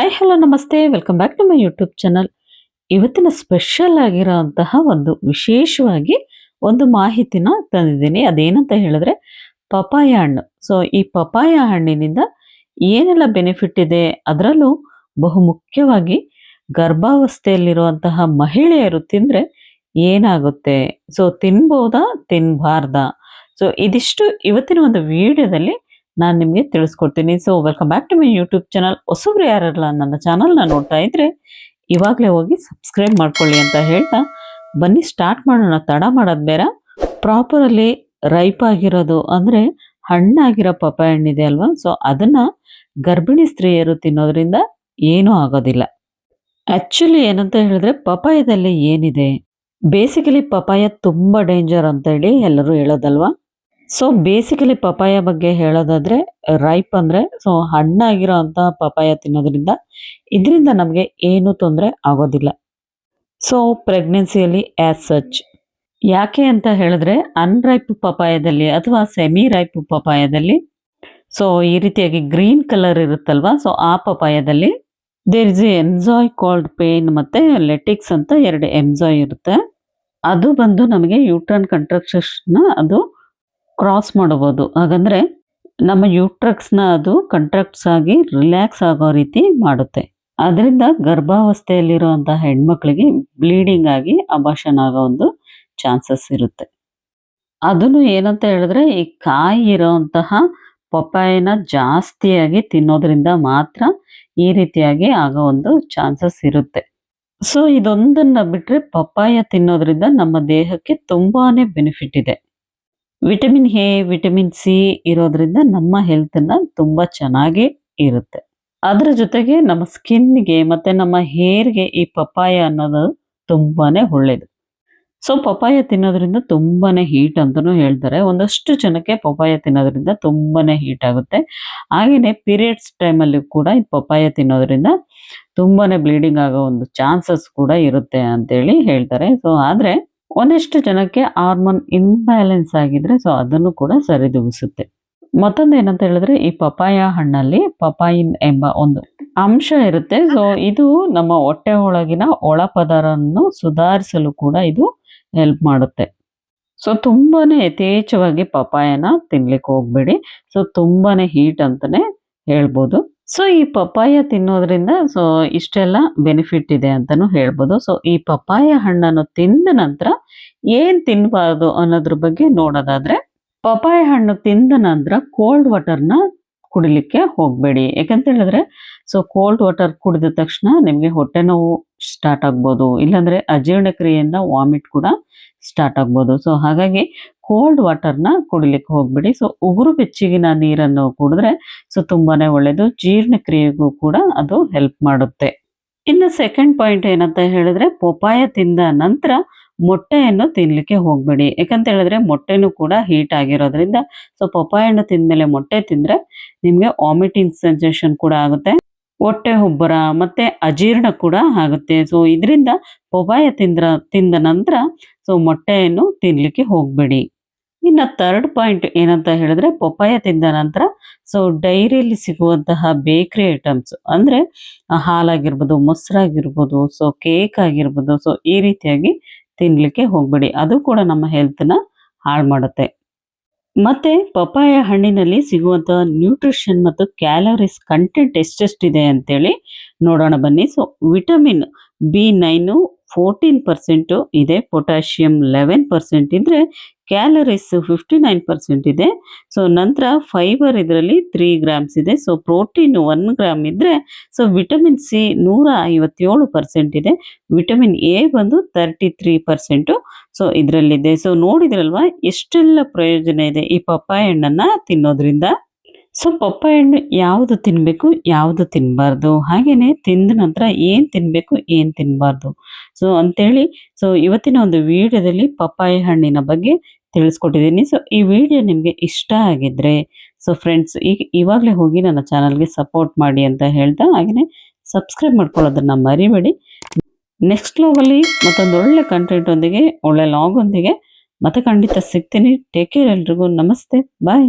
I hello, ನಮಸ್ತೆ. Welcome back to my YouTube channel. ಇವತ್ತಿನ special ಆಗಿರೋಂತಹ ಒಂದು ವಿಶೇಷವಾಗಿ ಒಂದು ಮಾಹಿತಿನ ತಂದಿದ್ದೀನಿ. ಅದೇನಂತ ಹೇಳಿದ್ರೆ ಪಪಾಯ ಹಣ್ಣು. ಸೊ ಈ ಪಪಾಯ ಹಣ್ಣಿನಿಂದ ಏನೆಲ್ಲ ಬೆನಿಫಿಟ್ ಇದೆ? ಅದರಲ್ಲೂ ಬಹು ಮುಖ್ಯವಾಗಿ ಗರ್ಭಾವಸ್ಥೆಯಲ್ಲಿರುವಂತಹ ಮಹಿಳೆಯರು ತಿಂದರೆ ಏನಾಗುತ್ತೆ? ಸೊ ತಿನ್ಬೋದಾ? ತಿನ್ಬಾರ್ದಾ? ಸೊ ಇದಿಷ್ಟು ಇವತ್ತಿನ ಒಂದು ವಿಡಿಯೋದಲ್ಲಿ ನಾನು ನಿಮಗೆ ತಿಳಿಸ್ಕೊಡ್ತೀನಿ. So welcome back to my YouTube channel ಹೊಸಬ್ರು ಯಾರಲ್ಲ ನನ್ನ ಚಾನಲ್ನ ನೋಡ್ತಾ ಇದ್ರೆ, ಇವಾಗಲೇ ಹೋಗಿ ಸಬ್ಸ್ಕ್ರೈಬ್ ಮಾಡ್ಕೊಳ್ಳಿ ಅಂತ ಹೇಳ್ತಾ, ಬನ್ನಿ ಸ್ಟಾರ್ಟ್ ಮಾಡೋಣ. ತಡ ಮಾಡೋದು ಬೇರೆ ಪ್ರಾಪರಲ್ಲಿ ರೈಪ್ ಆಗಿರೋದು ಅಂದರೆ ಹಣ್ಣಾಗಿರೋ ಪಪ್ಪಾಯ ಹಣ್ಣಿದೆ ಅಲ್ವಾ? ಸೊ ಅದನ್ನು ಗರ್ಭಿಣಿ ಸ್ತ್ರೀಯರು ತಿನ್ನೋದ್ರಿಂದ ಏನೂ ಆಗೋದಿಲ್ಲ. ಆ್ಯಕ್ಚುಲಿ ಏನಂತ ಹೇಳಿದ್ರೆ ಪಪಾಯದಲ್ಲಿ ಏನಿದೆ? ಬೇಸಿಕಲಿ ಪಪಾಯ ತುಂಬ ಡೇಂಜರ್ ಅಂತ ಹೇಳಿ ಎಲ್ಲರೂ ಹೇಳೋದಲ್ವಾ? ಸೊ ಬೇಸಿಕಲಿ ಪಪಾಯ ಬಗ್ಗೆ ಹೇಳೋದಾದ್ರೆ ರೈಪ್ ಅಂದ್ರೆ ಸೊ ಹಣ್ಣಾಗಿರೋ ಅಂತ ಪಪಾಯ ತಿನ್ನೋದ್ರಿಂದ ಇದರಿಂದ ನಮಗೆ ಏನು ತೊಂದರೆ ಆಗೋದಿಲ್ಲ. ಸೊ ಪ್ರೆಗ್ನೆನ್ಸಿಯಲ್ಲಿ ಆಸ್ ಸಚ್ ಯಾಕೆ ಅಂತ ಹೇಳಿದ್ರೆ ಅನ್ರೈಪ್ ಪಪಾಯದಲ್ಲಿ ಅಥವಾ ಸೆಮಿ ರೈಪ್ ಪಪಾಯದಲ್ಲಿ ಸೊ ಈ ರೀತಿಯಾಗಿ ಗ್ರೀನ್ ಕಲರ್ ಇರುತ್ತಲ್ವಾ ಸೊ ಆ ಪಪಾಯದಲ್ಲಿ there is a enzyme called papain ಮತ್ತೆ ಲೆಟಿಕ್ಸ್ ಅಂತ ಎರಡು ಎಂಜಾಯ್ ಇರುತ್ತೆ. ಅದು ಬಂದು ನಮಗೆ ಯೂಟ್ರನ್ ಕಂಟ್ರಕ್ಷನ್ ಅದು ಕ್ರಾಸ್ ಮಾಡಬಹುದು ಹಾಗಂದ್ರೆ ನಮ್ಮ ಯೂಟ್ರಕ್ಸ್ನ ಅದು ಕಂಟ್ರಾಕ್ಟ್ಸ್ ಆಗಿ ರಿಲ್ಯಾಕ್ಸ್ ಆಗೋ ರೀತಿ ಮಾಡುತ್ತೆ. ಅದರಿಂದ ಗರ್ಭಾವಸ್ಥೆಯಲ್ಲಿರುವಂತಹ ಹೆಣ್ಮಕ್ಳಿಗೆ ಬ್ಲೀಡಿಂಗ್ ಆಗಿ ಅಬಾಷನ್ ಆಗೋ ಒಂದು ಚಾನ್ಸಸ್ ಇರುತ್ತೆ. ಅದನ್ನು ಏನಂತ ಹೇಳಿದ್ರೆ ಈ ಕಾಯಿ ಇರೋವಂತಹ ಪಪ್ಪಾಯಿನ ಜಾಸ್ತಿಯಾಗಿ ತಿನ್ನೋದ್ರಿಂದ ಮಾತ್ರ ಈ ರೀತಿಯಾಗಿ ಆಗೋ ಒಂದು ಚಾನ್ಸಸ್ ಇರುತ್ತೆ. ಸೊ ಇದೊಂದನ್ನ ಬಿಟ್ಟರೆ ಪಪ್ಪಾಯ ತಿನ್ನೋದ್ರಿಂದ ನಮ್ಮ ದೇಹಕ್ಕೆ ತುಂಬಾನೇ ಬೆನಿಫಿಟ್ ಇದೆ. ವಿಟಮಿನ್ ಎ, ವಿಟಮಿನ್ ಸಿ ಇರೋದ್ರಿಂದ ನಮ್ಮ ಹೆಲ್ತನ್ನು ತುಂಬ ಚೆನ್ನಾಗಿ ಇರುತ್ತೆ. ಅದರ ಜೊತೆಗೆ ನಮ್ಮ ಸ್ಕಿನ್ಗೆ ಮತ್ತೆ ನಮ್ಮ ಹೇರ್ಗೆ ಈ ಪಪ್ಪಾಯ ಅನ್ನೋದು ತುಂಬಾನೇ ಒಳ್ಳೇದು. ಸೊ, ಪಪ್ಪಾಯ ತಿನ್ನೋದ್ರಿಂದ ತುಂಬಾನೇ ಹೀಟ್ ಅಂತಲೂ ಹೇಳ್ತಾರೆ. ಒಂದಷ್ಟು ಜನಕ್ಕೆ ಪಪ್ಪಾಯ ತಿನ್ನೋದ್ರಿಂದ ತುಂಬಾನೇ ಹೀಟ್ ಆಗುತ್ತೆ. ಹಾಗೆಯೇ ಪೀರಿಯಡ್ಸ್ ಟೈಮಲ್ಲಿ ಕೂಡ ಈ ಪಪ್ಪಾಯ ತಿನ್ನೋದ್ರಿಂದ ತುಂಬಾನೇ ಬ್ಲೀಡಿಂಗ್ ಆಗೋ ಒಂದು ಚಾನ್ಸಸ್ ಕೂಡ ಇರುತ್ತೆ ಅಂತೇಳಿ ಹೇಳ್ತಾರೆ. ಸೊ, ಆದರೆ ಒಂದಿಷ್ಟು ಜನಕ್ಕೆ ಹಾರ್ಮೋನ್ ಇನ್ಬ್ಯಾಲೆನ್ಸ್ ಆಗಿದ್ರೆ ಸೊ ಅದನ್ನು ಕೂಡ ಸರಿದೂಗಿಸುತ್ತೆ. ಮತ್ತೊಂದು ಏನಂತ ಹೇಳಿದ್ರೆ ಈ ಪಪಾಯ ಹಣ್ಣಲ್ಲಿ ಪಪಾಯಿನ್ ಎಂಬ ಒಂದು ಅಂಶ ಇರುತ್ತೆ. ಸೊ ಇದು ನಮ್ಮ ಹೊಟ್ಟೆ ಒಳಗಿನ ಒಳಪದರನ್ನು ಸುಧಾರಿಸಲು ಕೂಡ ಇದು ಹೆಲ್ಪ್ ಮಾಡುತ್ತೆ. ಸೊ ತುಂಬಾನೇ ಯಥೇಚ್ಛವಾಗಿ ಪಪಾಯನ ತಿನ್ಲಿಕ್ಕೆ ಹೋಗ್ಬೇಡಿ. ಸೊ ತುಂಬಾನೇ ಹೀಟ್ ಅಂತಾನೆ ಹೇಳ್ಬೋದು. ಸೊ ಈ ಪಪ್ಪಾಯ ತಿನ್ನೋದ್ರಿಂದ ಸೊ ಇಷ್ಟೆಲ್ಲ ಬೆನಿಫಿಟ್ ಇದೆ ಅಂತಾನು ಹೇಳ್ಬೋದು. ಸೊ ಈ ಪಪ್ಪಾಯ ಹಣ್ಣನ್ನು ತಿಂದ ನಂತರ ಏನ್ ತಿನ್ನಬಾರ್ದು ಅನ್ನೋದ್ರ ಬಗ್ಗೆ ನೋಡೋದಾದ್ರೆ, ಪಪ್ಪಾಯ ಹಣ್ಣು ತಿಂದ ನಂತರ ಕೋಲ್ಡ್ ವಾಟರ್ನ ಕುಡಿಲಿಕ್ಕೆ ಹೋಗಬೇಡಿ. ಯಾಕಂತ ಹೇಳಿದ್ರೆ ಸೊ ಕೋಲ್ಡ್ ವಾಟರ್ ಕುಡಿದ ತಕ್ಷಣ ನಿಮಗೆ ಹೊಟ್ಟೆ ನೋವು ಸ್ಟಾರ್ಟ್ ಆಗ್ಬೋದು. ಇಲ್ಲಾಂದ್ರೆ ಅಜೀರ್ಣ ಕ್ರಿಯೆಯಿಂದ ವಾಮಿಟ್ ಕೂಡ ಸ್ಟಾರ್ಟ್ ಆಗ್ಬೋದು. ಸೊ ಹಾಗಾಗಿ ಕೋಲ್ಡ್ ವಾಟರ್ನ ಕುಡಿಲಿಕ್ಕೆ ಹೋಗಬೇಡಿ. ಸೊ ಉಗುರು ಬೆಚ್ಚಗಿನ ನೀರನ್ನು ಕುಡಿದ್ರೆ ಸೊ ತುಂಬಾನೇ ಒಳ್ಳೆಯದು ಜೀರ್ಣಕ್ರಿಯೆಗೂ ಕೂಡ ಅದು ಹೆಲ್ಪ್ ಮಾಡುತ್ತೆ. ಇನ್ನು ಸೆಕೆಂಡ್ ಪಾಯಿಂಟ್ ಏನಂತ ಹೇಳಿದ್ರೆ ಪೊಪಾಯ ತಿಂದ ನಂತರ ಮೊಟ್ಟೆಯನ್ನು ತಿನ್ಲಿಕ್ಕೆ ಹೋಗಬೇಡಿ. ಯಾಕಂತ ಹೇಳಿದ್ರೆ, ಮೊಟ್ಟೆನೂ ಕೂಡ ಹೀಟ್ ಆಗಿರೋದ್ರಿಂದ ಸೊ ಪಪಾಯ ತಿಂದ್ಮೇಲೆ ಮೊಟ್ಟೆ ತಿಂದ್ರೆ ನಿಮಗೆ ವಾಮಿಟಿಂಗ್ ಸೆನ್ಸೇಷನ್ ಕೂಡ ಆಗುತ್ತೆ. ಹೊಟ್ಟೆ ಉಬ್ಬರ ಮತ್ತೆ ಅಜೀರ್ಣ ಕೂಡ ಆಗುತ್ತೆ. ಸೊ ಇದರಿಂದ ಪೊಪಾಯ ತಿಂದ್ರ, ತಿಂದ ನಂತರ ಸೊ ಮೊಟ್ಟೆಯನ್ನು ತಿನ್ಲಿಕ್ಕೆ ಹೋಗ್ಬೇಡಿ. ಇನ್ನು ಥರ್ಡ್ ಪಾಯಿಂಟ್ ಏನಂತ ಹೇಳಿದ್ರೆ ಪಪ್ಪಾಯ ತಿಂದ ನಂತರ ಸೊ ಡೈರಿಯಲ್ಲಿ ಸಿಗುವಂತಹ ಬೇಕ್ರಿ ಐಟಮ್ಸ್ ಅಂದ್ರೆ ಹಾಲಾಗಿರ್ಬೋದು, ಮೊಸರಾಗಿರ್ಬೋದು ಸೊ ಕೇಕ್ ಆಗಿರ್ಬೋದು ಸೊ ಈ ರೀತಿಯಾಗಿ ತಿನ್ನಲಿಕ್ಕೆ ಹೋಗಬೇಡಿ. ಅದು ಕೂಡ ನಮ್ಮ ಹೆಲ್ತ್ನ ಹಾಳು ಮಾಡುತ್ತೆ. ಮತ್ತೆ ಪಪಾಯ ಹಣ್ಣಿನಲ್ಲಿ ಸಿಗುವಂತಹ ನ್ಯೂಟ್ರಿಷನ್ ಮತ್ತು ಕ್ಯಾಲರೀಸ್ ಕಂಟೆಂಟ್ ಎಷ್ಟೆಷ್ಟಿದೆ ಅಂತೇಳಿ ನೋಡೋಣ ಬನ್ನಿ. So vitamin B nine fourteen percent ಇದೆ ಪೊಟ್ಯಾಷಿಯಂ ಲೆವೆನ್ ಪರ್ಸೆಂಟ್ ಇದ್ರೆ ಕ್ಯಾಲರೀಸ್ ಫಿಫ್ಟಿ ನೈನ್ ಪರ್ಸೆಂಟ್ ಇದೆ. ಸೊ ನಂತರ ಫೈಬರ್ ಇದರಲ್ಲಿ ತ್ರೀ ಗ್ರಾಮ್ಸ್ ಇದೆ. ಸೊ ಪ್ರೋಟೀನ್ ಒನ್ ಗ್ರಾಮ್ ಇದ್ದರೆ ಸೊ ವಿಟಮಿನ್ ಸಿ ನೂರ ಐವತ್ತೇಳು ಪರ್ಸೆಂಟ್ ಇದೆ. ವಿಟಮಿನ್ ಎ ಬಂದು ತರ್ಟಿ ತ್ರೀ ಪರ್ಸೆಂಟು ಸೊ ಇದರಲ್ಲಿದೆ. ಸೊ ನೋಡಿದ್ರಲ್ವಾ? ಎಷ್ಟೆಲ್ಲ ಪ್ರಯೋಜನ ಇದೆ ಈ ಪಪ್ಪಾಯ ಹಣ್ಣನ್ನು ತಿನ್ನೋದ್ರಿಂದ? ಸೊ ಪಪ್ಪಾಯ ಹಣ್ಣು ಯಾವುದು ತಿನ್ನಬೇಕು ಯಾವುದು ತಿನ್ನಬಾರ್ದು ಹಾಗೆಯೇ ತಿಂದ ನಂತರ ಏನು ತಿನ್ನಬೇಕು ಏನು ತಿನ್ನಬಾರ್ದು ಸೊ ಅಂತೇಳಿ ಸೊ ಇವತ್ತಿನ ಒಂದು ವಿಡಿಯೋದಲ್ಲಿ ಪಪ್ಪಾಯ ಹಣ್ಣಿನ ಬಗ್ಗೆ ತಿಳಿಸ್ಕೊಟ್ಟಿದ್ದೀನಿ. ಸೊ ಈ ವಿಡಿಯೋ ನಿಮಗೆ ಇಷ್ಟ ಆಗಿದ್ರೆ ಸೊ ಫ್ರೆಂಡ್ಸ್ ಈಗ ಇವಾಗಲೇ ಹೋಗಿ ನನ್ನ ಚಾನಲ್ಗೆ ಸಪೋರ್ಟ್ ಮಾಡಿ ಅಂತ ಹೇಳ್ತಾ ಹಾಗೆಯೇ ಸಬ್ಸ್ಕ್ರೈಬ್ ಮಾಡ್ಕೊಳ್ಳೋದನ್ನ ಮರಿಬೇಡಿ. ನೆಕ್ಸ್ಟ್ ಲಾಗಲ್ಲಿ ಮತ್ತೊಂದು ಒಳ್ಳೆ ಕಂಟೆಂಟ್ ಒಂದಿಗೆ, ಒಳ್ಳೆ ಲಾಗ್ ಒಂದಿಗೆ, ಮತ್ತೆ ಖಂಡಿತ ಸಿಗ್ತೀನಿ. ಟೇಕ್ ಕೇರ್ ಎಲ್ರಿಗೂ. ನಮಸ್ತೆ. ಬಾಯ್